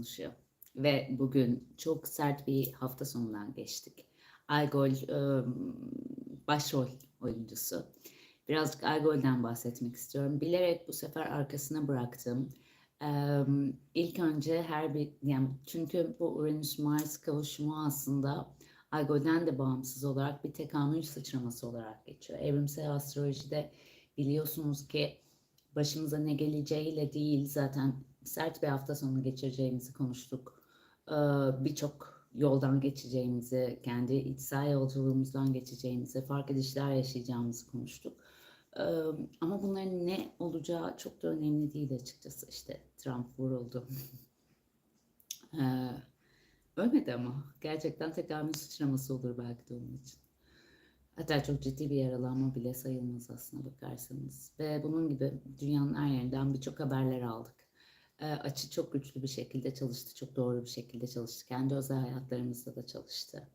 konuşuyor. Ve bugün çok sert bir hafta sonundan geçtik. Aygol e, başrol oyuncusu. Birazcık Aygol'den bahsetmek istiyorum. Bilerek bu sefer arkasına bıraktım. Ee, ilk önce her bir yani çünkü bu Uranüs Mars kavuşumu aslında Aygol'den de bağımsız olarak bir tekamül sıçraması olarak geçiyor. Evrimsel astrolojide biliyorsunuz ki başımıza ne geleceğiyle değil zaten sert bir hafta sonu geçireceğimizi konuştuk. Ee, Birçok yoldan geçeceğimizi, kendi içsel yolculuğumuzdan geçeceğimizi, fark edişler yaşayacağımızı konuştuk. Ee, Ama bunların ne olacağı çok da önemli değil açıkçası. İşte Trump vuruldu. Ee, Ölmedi ama. Gerçekten tekamül sıçraması olur belki de onun için. Hatta çok ciddi bir yaralanma bile sayılmaz aslına bakarsanız. Ve bunun gibi dünyanın her yerinden birçok haberler aldık. Açı çok güçlü bir şekilde çalıştı, çok doğru bir şekilde çalıştı. Kendi özel hayatlarımızda da çalıştı.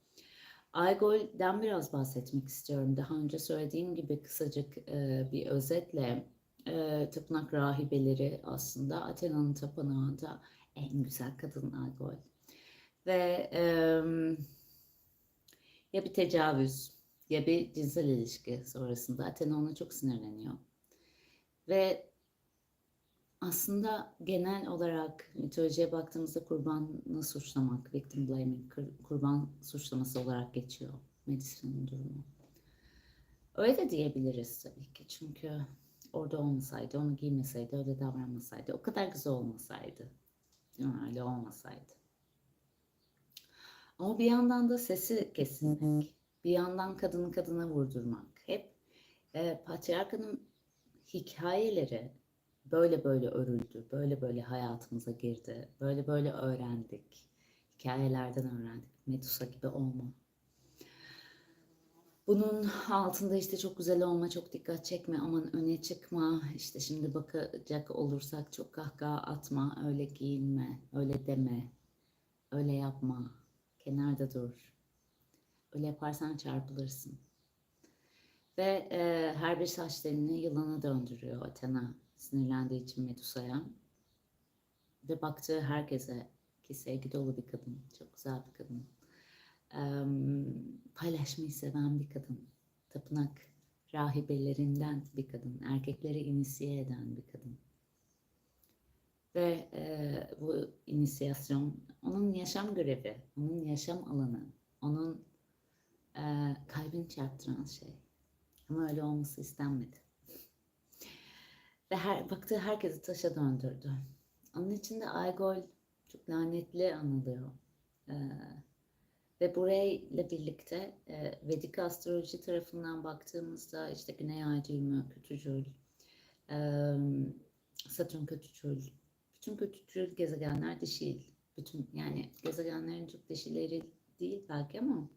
Aygol'den biraz bahsetmek istiyorum. Daha önce söylediğim gibi kısacık bir özetle tapınak rahibeleri aslında Athena'nın tapınağında en güzel kadın Aygol. Ve ya bir tecavüz ya bir cinsel ilişki sonrasında Athena ona çok sinirleniyor. Ve aslında genel olarak mitolojiye baktığımızda kurbanı suçlamak, victim blaming, kurban suçlaması olarak geçiyor Melisa'nın durumu. Öyle de diyebiliriz tabii ki çünkü orada olmasaydı, onu giymeseydi, öyle davranmasaydı, o kadar güzel olmasaydı, öyle olmasaydı. Ama bir yandan da sesi kesinmek, bir yandan kadını kadına vurdurmak. Hep e, patriarkanın hikayeleri böyle böyle örüldü, böyle böyle hayatımıza girdi, böyle böyle öğrendik. Hikayelerden öğrendik. Medusa gibi olma. Bunun altında işte çok güzel olma, çok dikkat çekme, aman öne çıkma. İşte şimdi bakacak olursak çok kahkaha atma, öyle giyinme, öyle deme, öyle yapma, kenarda dur. Öyle yaparsan çarpılırsın. Ve e, her bir saç telini yılana döndürüyor Athena sinirlendiği için Medusa'ya. Ve baktığı herkese ki sevgi dolu bir kadın, çok güzel bir kadın. E, paylaşmayı seven bir kadın. Tapınak rahibelerinden bir kadın. Erkekleri inisiye eden bir kadın. Ve e, bu inisiyasyon onun yaşam görevi, onun yaşam alanı, onun e, kalbini çarptıran şey. Ama öyle olması istenmedi. Ve her, baktığı herkesi taşa döndürdü. Onun için de Aygol çok lanetli anılıyor. Ee, ve burayla birlikte e, Vedik astroloji tarafından baktığımızda işte Güney Ay düğümü, kötücül, e, Satürn kötücül, bütün kötücül gezegenler dişil. Bütün yani gezegenlerin çok dişileri değil belki ama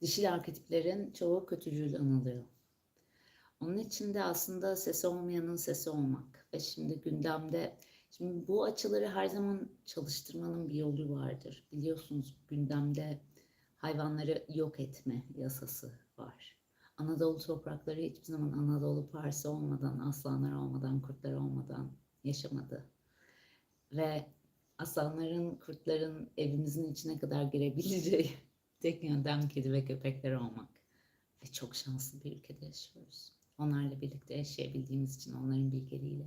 dişil arketiplerin çoğu kötücül anılıyor. Onun için de aslında sesi olmayanın sesi olmak. Ve şimdi gündemde, şimdi bu açıları her zaman çalıştırmanın bir yolu vardır. Biliyorsunuz gündemde hayvanları yok etme yasası var. Anadolu toprakları hiçbir zaman Anadolu Parsi olmadan, aslanlar olmadan, kurtlar olmadan yaşamadı. Ve aslanların, kurtların evimizin içine kadar girebileceği tek yöntem kedi ve köpekler olmak. Ve çok şanslı bir ülkede yaşıyoruz. Onlarla birlikte yaşayabildiğimiz için onların bilgeliğiyle.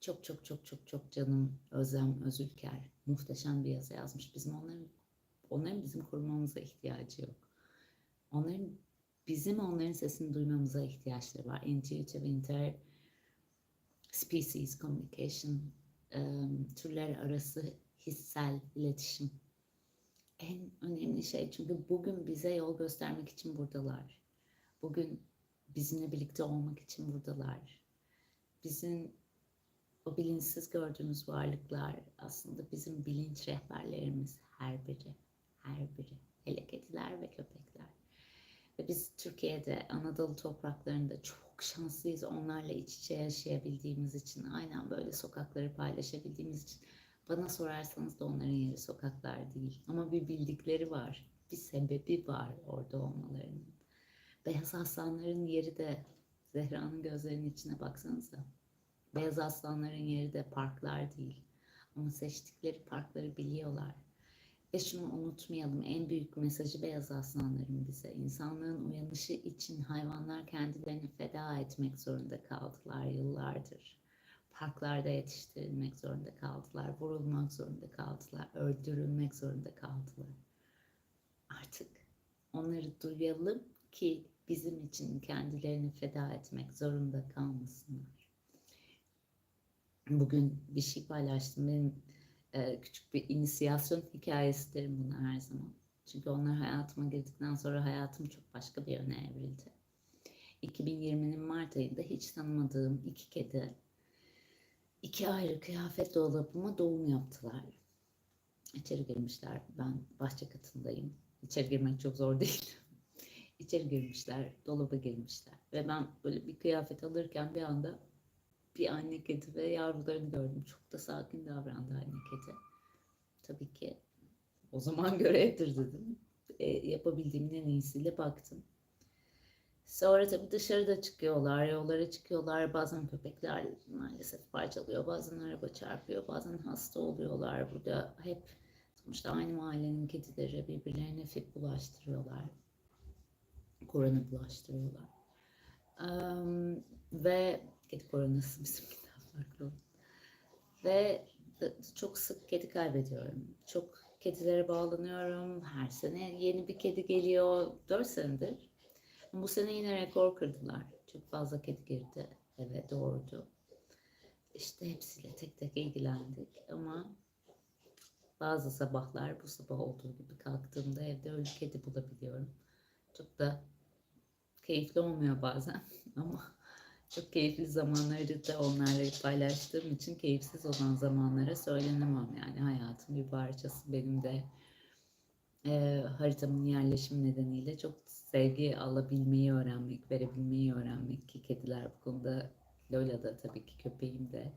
Çok çok çok çok çok canım Özlem Özülker muhteşem bir yazı yazmış. Bizim onların onların bizim korumamıza ihtiyacı yok. Onların bizim onların sesini duymamıza ihtiyaçları var. Intuitive inter species communication um, türler arası hissel iletişim en önemli şey çünkü bugün bize yol göstermek için buradalar. Bugün bizimle birlikte olmak için buradalar. Bizim o bilinçsiz gördüğümüz varlıklar aslında bizim bilinç rehberlerimiz her biri, her biri. Hele kediler ve köpekler. Ve biz Türkiye'de, Anadolu topraklarında çok şanslıyız onlarla iç içe yaşayabildiğimiz için, aynen böyle sokakları paylaşabildiğimiz için. Bana sorarsanız da onların yeri sokaklar değil. Ama bir bildikleri var, bir sebebi var orada olmalarının. Beyaz aslanların yeri de Zehra'nın gözlerinin içine baksanıza. Beyaz aslanların yeri de parklar değil. Ama seçtikleri parkları biliyorlar. Ve şunu unutmayalım, en büyük mesajı beyaz aslanların bize. İnsanlığın uyanışı için hayvanlar kendilerini feda etmek zorunda kaldılar yıllardır. Parklarda yetiştirilmek zorunda kaldılar, vurulmak zorunda kaldılar, öldürülmek zorunda kaldılar. Artık onları duyalım ki bizim için kendilerini feda etmek zorunda kalmasınlar. Bugün bir şey paylaştım. Benim e, küçük bir inisiyasyon hikayesi derim buna her zaman. Çünkü onlar hayatıma girdikten sonra hayatım çok başka bir yöne evrildi. 2020'nin Mart ayında hiç tanımadığım iki kedi iki ayrı kıyafet dolabıma doğum yaptılar. İçeri girmişler. Ben bahçe katındayım. İçeri girmek çok zor değil. İçeri girmişler, dolaba girmişler. Ve ben böyle bir kıyafet alırken bir anda bir anne kedi ve yavrularını gördüm. Çok da sakin davrandı anne kedi. Tabii ki o zaman görevdir dedim. E, yapabildiğimin en iyisiyle baktım. Sonra tabii dışarıda çıkıyorlar, yollara çıkıyorlar. Bazen köpekler maalesef parçalıyor, bazen araba çarpıyor, bazen hasta oluyorlar. Burada hep sonuçta aynı mahallenin kedileri birbirlerine fip bulaştırıyorlar. Korona bulaştırıyorlar. Um, ve kedi koronası bizimkinden farklı. Ve çok sık kedi kaybediyorum. Çok kedilere bağlanıyorum. Her sene yeni bir kedi geliyor. 4 senedir. Bu sene yine rekor kırdılar. Çok fazla kedi girdi. eve doğurdu. İşte hepsiyle tek tek ilgilendik ama bazı sabahlar bu sabah olduğu gibi kalktığımda evde ölü kedi bulabiliyorum. Çok da keyifli olmuyor bazen ama çok keyifli zamanları da onlarla paylaştığım için keyifsiz olan zamanlara söylenemem yani. Hayatın bir parçası benim de. E, haritamın yerleşim nedeniyle çok sevgi alabilmeyi öğrenmek, verebilmeyi öğrenmek ki kediler bu konuda Lola da tabii ki köpeğim de.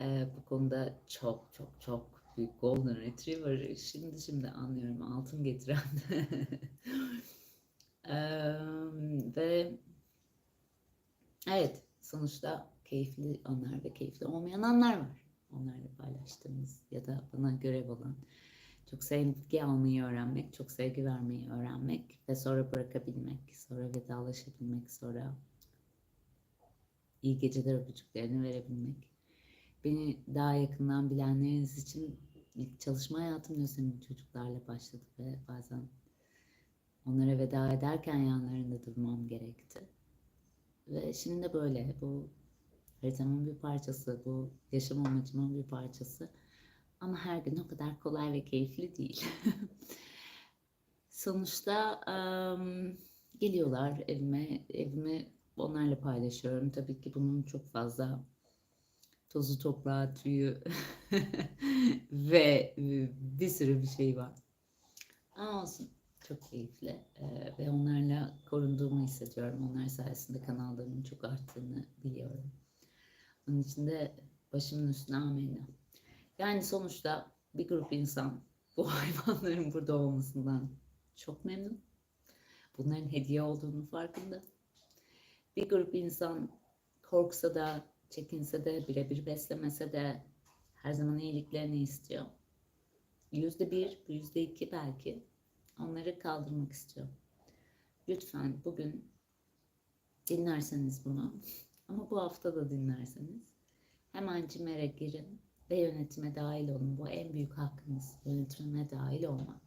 E, bu konuda çok çok çok büyük Golden Retriever. Şimdi şimdi anlıyorum altın getiren ve evet sonuçta keyifli anlar ve keyifli olmayan anlar var onlarla paylaştığımız ya da bana görev olan çok sevgi almayı öğrenmek, çok sevgi vermeyi öğrenmek ve sonra bırakabilmek, sonra vedalaşabilmek, sonra iyi geceler öpücüklerini verebilmek. Beni daha yakından bilenleriniz için ilk çalışma hayatım Lösem'in çocuklarla başladı ve bazen onlara veda ederken yanlarında durmam gerekti. Ve şimdi de böyle bu haritamın bir parçası, bu yaşam amacımın bir parçası. Ama her gün o kadar kolay ve keyifli değil. Sonuçta um, geliyorlar evime, evimi onlarla paylaşıyorum. Tabii ki bunun çok fazla tozu, toprağı, tüyü ve bir sürü bir şey var. Ama olsun. Çok keyifli ee, ve onlarla korunduğumu hissediyorum. Onlar sayesinde kanallarımın çok arttığını biliyorum. Onun için de başımın üstüne amenna. Yani sonuçta bir grup insan bu hayvanların burada olmasından çok memnun. Bunların hediye olduğunu farkında. Bir grup insan korksa da, çekinse de, birebir beslemese de her zaman iyiliklerini istiyor. Yüzde bir, yüzde iki belki onları kaldırmak istiyor. Lütfen bugün dinlerseniz bunu ama bu hafta da dinlerseniz hemen CİMER'e girin ve yönetime dahil olun. Bu en büyük hakkımız. Yönetime dahil olmak.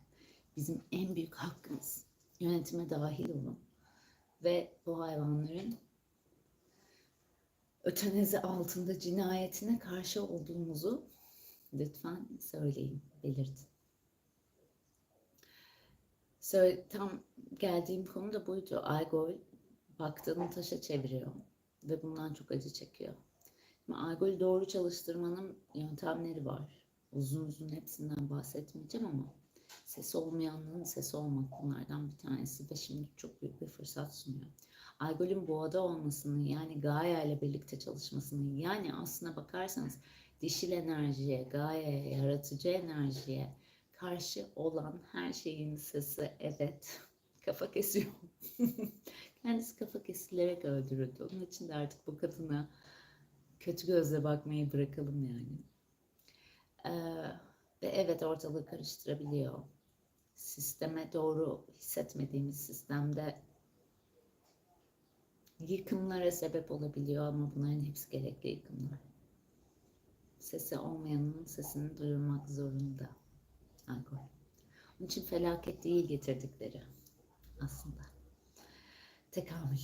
Bizim en büyük hakkımız. Yönetime dahil olun. Ve bu hayvanların ötenezi altında cinayetine karşı olduğumuzu lütfen söyleyin, belirtin. Söyle, tam geldiğim konu da buydu. Aygol baktığını taşa çeviriyor ve bundan çok acı çekiyor. Alkolü doğru çalıştırmanın yöntemleri var. Uzun uzun hepsinden bahsetmeyeceğim ama ses olmayanlığın sesi olmak bunlardan bir tanesi ve şimdi çok büyük bir fırsat sunuyor. Alkolün boğada olmasını yani Gaia ile birlikte çalışmasını yani aslına bakarsanız dişil enerjiye, Gaia'ya, yaratıcı enerjiye karşı olan her şeyin sesi evet kafa kesiyor. Kendisi kafa kesilerek öldürüldü. Onun için de artık bu kadına kötü gözle bakmayı bırakalım yani. Ee, ve evet ortalığı karıştırabiliyor. Sisteme doğru hissetmediğimiz sistemde yıkımlara sebep olabiliyor ama bunların hepsi gerekli yıkımlar. Sesi olmayanın sesini duyurmak zorunda. Alkol. Onun için felaket değil getirdikleri aslında. Tekamül.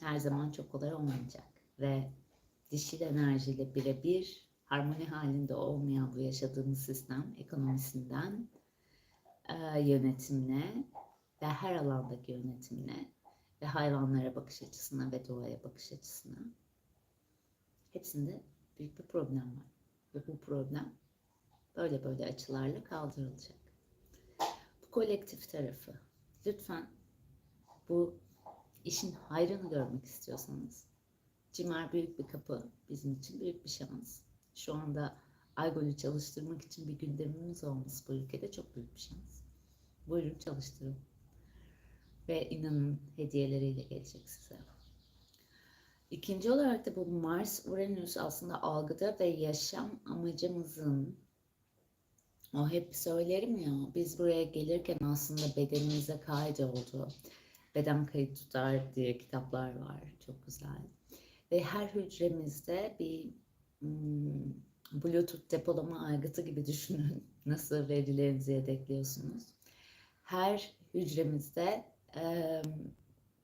Her zaman çok kolay olmayacak. Ve dişil enerjiyle birebir harmoni halinde olmayan bu yaşadığımız sistem ekonomisinden e, yönetimine ve her alandaki yönetimine ve hayvanlara bakış açısına ve doğaya bakış açısına hepsinde büyük bir problem var. Ve bu problem böyle böyle açılarla kaldırılacak. Bu kolektif tarafı lütfen bu işin hayrını görmek istiyorsanız Cimer büyük bir kapı bizim için büyük bir şans. Şu anda Aygol'ü çalıştırmak için bir gündemimiz olması bu ülkede çok büyük bir şans. Buyurun çalıştırın. Ve inanın hediyeleriyle gelecek size. İkinci olarak da bu Mars Uranüs aslında algıda ve yaşam amacımızın o hep söylerim ya biz buraya gelirken aslında bedenimize kaydoldu. Beden kayıt tutar diye kitaplar var. Çok güzel. Ve her hücremizde bir hmm, Bluetooth depolama aygıtı gibi düşünün. Nasıl verilerinizi yedekliyorsunuz. Her hücremizde e,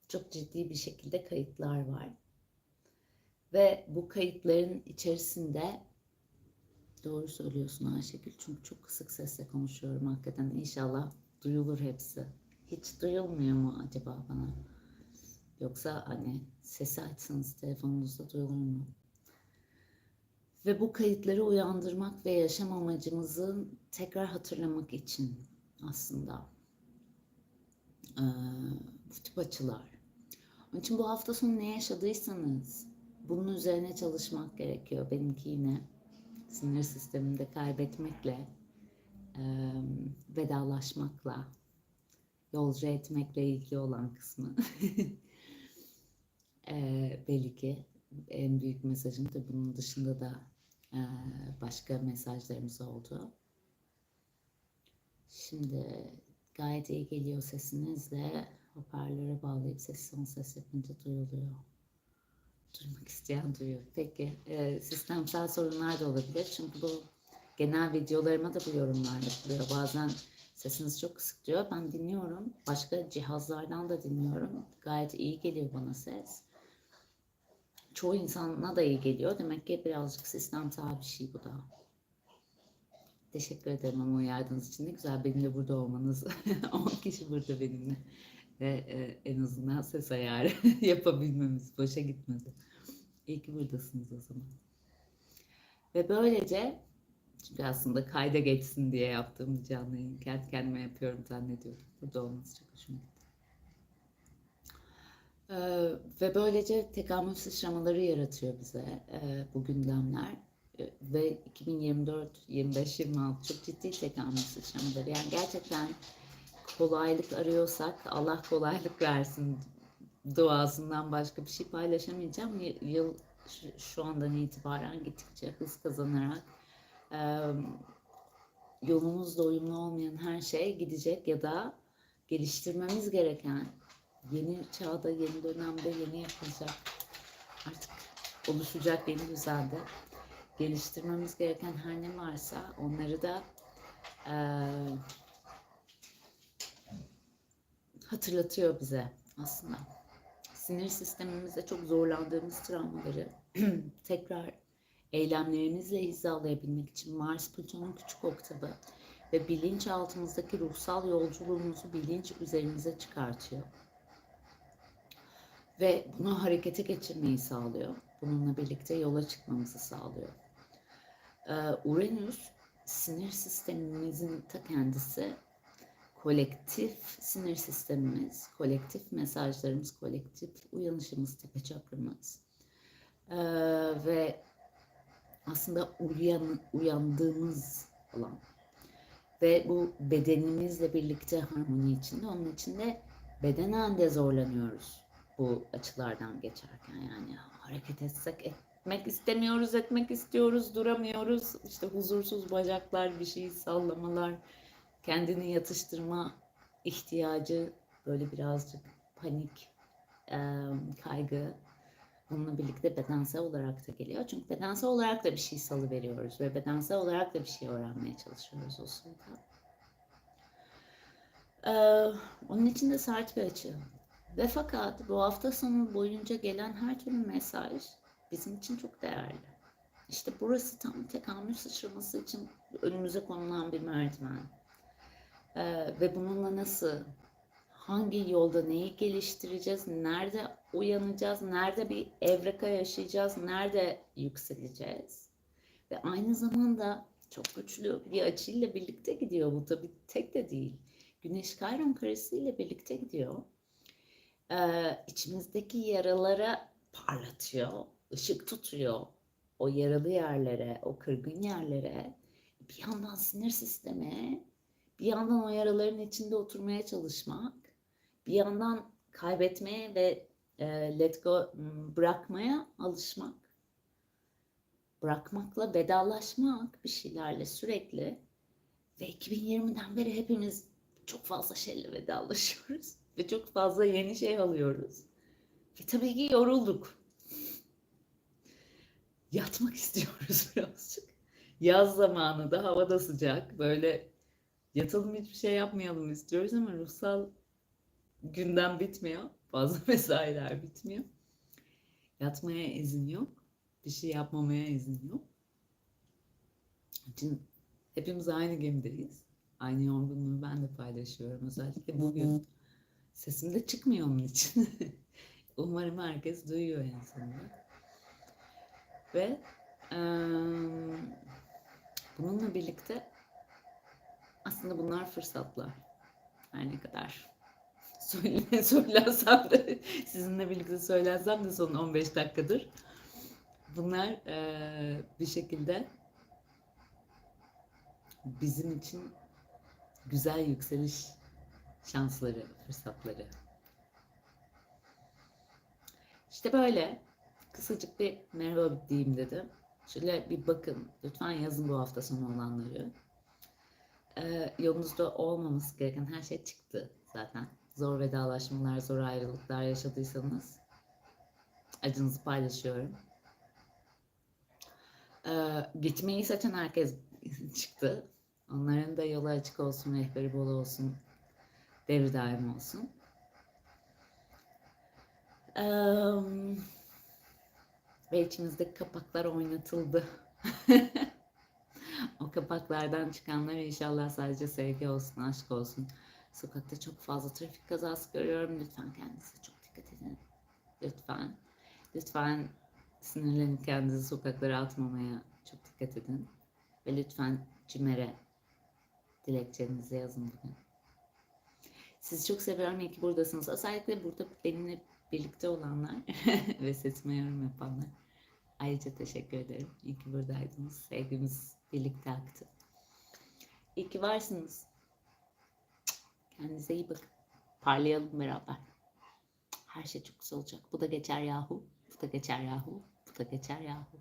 çok ciddi bir şekilde kayıtlar var. Ve bu kayıtların içerisinde doğru söylüyorsun Ayşegül çünkü çok kısık sesle konuşuyorum hakikaten. İnşallah duyulur hepsi. Hiç duyulmuyor mu acaba bana? Yoksa hani sesi açsanız telefonunuzda duyulur mu? Ve bu kayıtları uyandırmak ve yaşam amacımızı tekrar hatırlamak için aslında ee, bu tip açılar. Onun için bu hafta sonu ne yaşadıysanız bunun üzerine çalışmak gerekiyor. Benimki yine sinir sisteminde kaybetmekle, e, vedalaşmakla, yolcu etmekle ilgili olan kısmı. e, belli ki en büyük mesajım da bunun dışında da e, başka mesajlarımız oldu. Şimdi gayet iyi geliyor sesinizle hoparlöre bağlayıp ses son ses yapınca duyuluyor. Duymak isteyen duyuyor. Peki e, sistemsel sorunlar da olabilir. Çünkü bu genel videolarıma da bu yorumlar yapılıyor. Bazen sesiniz çok kısık diyor. Ben dinliyorum. Başka cihazlardan da dinliyorum. Gayet iyi geliyor bana ses. Çoğu insana da iyi geliyor. Demek ki birazcık sistemsel bir şey bu da. Teşekkür ederim ama uyardığınız için. Ne güzel benimle burada olmanız. 10 kişi burada benimle. Ve e, en azından ses ayarı yapabilmemiz boşa gitmedi. İyi ki buradasınız o zaman. Ve böylece çünkü aslında kayda geçsin diye yaptığım bir canlı yayın. Kendi kendime yapıyorum zannediyordum. Burada olması çok hoşuma gitti. Ee, ve böylece tekamül sıçramaları yaratıyor bize e, bu gündemler. E, ve 2024, 25, 26 çok ciddi tekamül sıçramaları. Yani gerçekten kolaylık arıyorsak Allah kolaylık versin duasından başka bir şey paylaşamayacağım. Yıl şu andan itibaren gittikçe hız kazanarak e, yolumuzla uyumlu olmayan her şey gidecek ya da geliştirmemiz gereken yeni çağda, yeni dönemde yeni yapılacak artık oluşacak yeni düzende geliştirmemiz gereken her ne varsa onları da eee, hatırlatıyor bize aslında. Sinir sistemimizde çok zorlandığımız travmaları tekrar eylemlerimizle hizalayabilmek için Mars Plüton'un küçük oktavı ve bilinçaltımızdaki ruhsal yolculuğumuzu bilinç üzerimize çıkartıyor. Ve bunu harekete geçirmeyi sağlıyor. Bununla birlikte yola çıkmamızı sağlıyor. Ee, Uranüs sinir sistemimizin ta kendisi kolektif sinir sistemimiz, kolektif mesajlarımız, kolektif uyanışımız, tepe çakramız. Ee, ve aslında uyan, uyandığımız alan. Ve bu bedenimizle birlikte harmoni içinde. Onun için de bedenen de zorlanıyoruz bu açılardan geçerken. Yani hareket etsek et, etmek istemiyoruz, etmek istiyoruz, duramıyoruz. İşte huzursuz bacaklar, bir şey sallamalar, kendini yatıştırma ihtiyacı, böyle birazcık panik, kaygı. Bununla birlikte bedensel olarak da geliyor. Çünkü bedensel olarak da bir şey salıveriyoruz ve bedensel olarak da bir şey öğrenmeye çalışıyoruz o sırada. Onun için de sert bir açı. Ve fakat bu hafta sonu boyunca gelen her türlü mesaj bizim için çok değerli. İşte burası tam tekamül sıçraması için önümüze konulan bir merdiven. Ee, ve bununla nasıl, hangi yolda neyi geliştireceğiz, nerede uyanacağız, nerede bir evreka yaşayacağız, nerede yükseleceğiz. Ve aynı zamanda çok güçlü bir açıyla birlikte gidiyor bu tabii tek de değil. Güneş Kayron karesi ile birlikte gidiyor. Ee, içimizdeki yaralara parlatıyor, ışık tutuyor. O yaralı yerlere, o kırgın yerlere bir yandan sinir sistemi, bir yandan o yaraların içinde oturmaya çalışmak, bir yandan kaybetmeye ve e, let go m, bırakmaya alışmak. Bırakmakla vedalaşmak bir şeylerle sürekli ve 2020'den beri hepimiz çok fazla şeyle vedalaşıyoruz ve çok fazla yeni şey alıyoruz. Ve tabii ki yorulduk. Yatmak istiyoruz birazcık. Yaz zamanı da havada sıcak. Böyle yatalım hiçbir şey yapmayalım istiyoruz ama ruhsal gündem bitmiyor. Fazla mesailer bitmiyor. Yatmaya izin yok. Bir şey yapmamaya izin yok. İçin hepimiz aynı gemideyiz. Aynı yorgunluğu ben de paylaşıyorum. Özellikle bugün. Sesim de çıkmıyor onun için. Umarım herkes duyuyor en sonunda. Ve eee, bununla birlikte aslında bunlar fırsatlar. Her ne kadar söyle, de sizinle birlikte söylensem de son 15 dakikadır. Bunlar eee, bir şekilde bizim için güzel yükseliş şansları, fırsatları. İşte böyle kısacık bir merhaba diyeyim dedim. Şöyle bir bakın. Lütfen yazın bu hafta sonu olanları. Ee, yolunuzda olmaması gereken her şey çıktı zaten. Zor vedalaşmalar, zor ayrılıklar yaşadıysanız acınızı paylaşıyorum. Ee, gitmeyi seçen herkes çıktı. Onların da yolu açık olsun, rehberi bol olsun, devri daim olsun. Eee, ve içimizde kapaklar oynatıldı. o kapaklardan çıkanlar inşallah sadece sevgi olsun, aşk olsun. Sokakta çok fazla trafik kazası görüyorum. Lütfen kendinize çok dikkat edin. Lütfen. Lütfen sinirlenip kendinizi sokaklara atmamaya çok dikkat edin. Ve lütfen Cimer'e dilekçenizi yazın bugün. Sizi çok seviyorum. İyi ki buradasınız. Özellikle burada benimle birlikte olanlar ve sesime yorum yapanlar. Ayrıca teşekkür ederim. İyi ki buradaydınız. Sevgimiz birlikte aktı. İyi ki varsınız. Kendinize iyi bakın. Parlayalım beraber. Her şey çok güzel olacak. Bu da geçer yahu. Bu da geçer yahu. Bu da geçer yahu.